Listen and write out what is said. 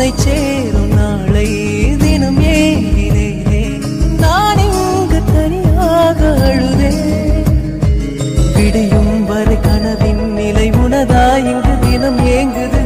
உனை சேரும் நாளை தினம் ஏங்கினேனே நான் இங்கு தனியாக அழுதே விடியும் வரை கனவின் நிலை உனதா இங்கு தினம் ஏங்குது.